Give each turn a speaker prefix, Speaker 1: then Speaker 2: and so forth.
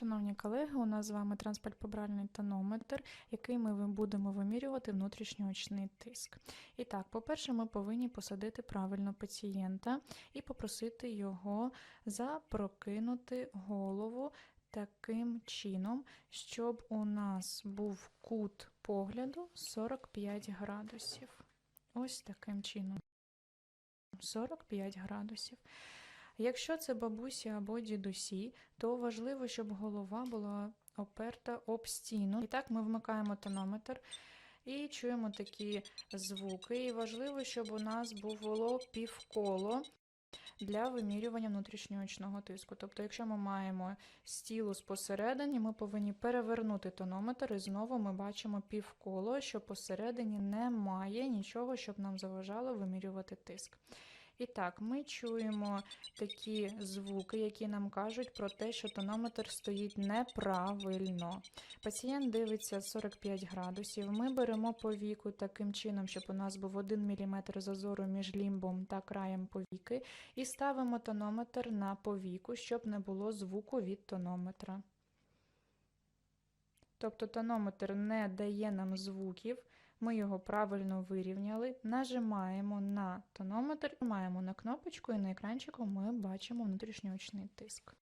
Speaker 1: Шановні колеги, у нас з вами транспортпобральний тонометр, який ми будемо вимірювати внутрішньоочний тиск. І так, по-перше, ми повинні посадити правильно пацієнта і попросити його запрокинути голову таким чином, щоб у нас був кут погляду 45 градусів. Ось таким чином. 45 градусів. Якщо це бабусі або дідусі, то важливо, щоб голова була оперта об стіну. І так ми вмикаємо тонометр і чуємо такі звуки. І важливо, щоб у нас було півколо для вимірювання внутрішньоочного тиску. Тобто, якщо ми маємо стілус посередині, ми повинні перевернути тонометр, і знову ми бачимо півколо, що посередині немає нічого, щоб нам заважало вимірювати тиск. І так, ми чуємо такі звуки, які нам кажуть про те, що тонометр стоїть неправильно. Пацієнт дивиться 45 градусів. Ми беремо повіку таким чином, щоб у нас був 1 мм зазору між лімбом та краєм повіки, і ставимо тонометр на повіку, щоб не було звуку від тонометра. Тобто тонометр не дає нам звуків, ми його правильно вирівняли, нажимаємо на тонометр, маємо на кнопочку і на екранчику ми бачимо внутрішньоочний тиск.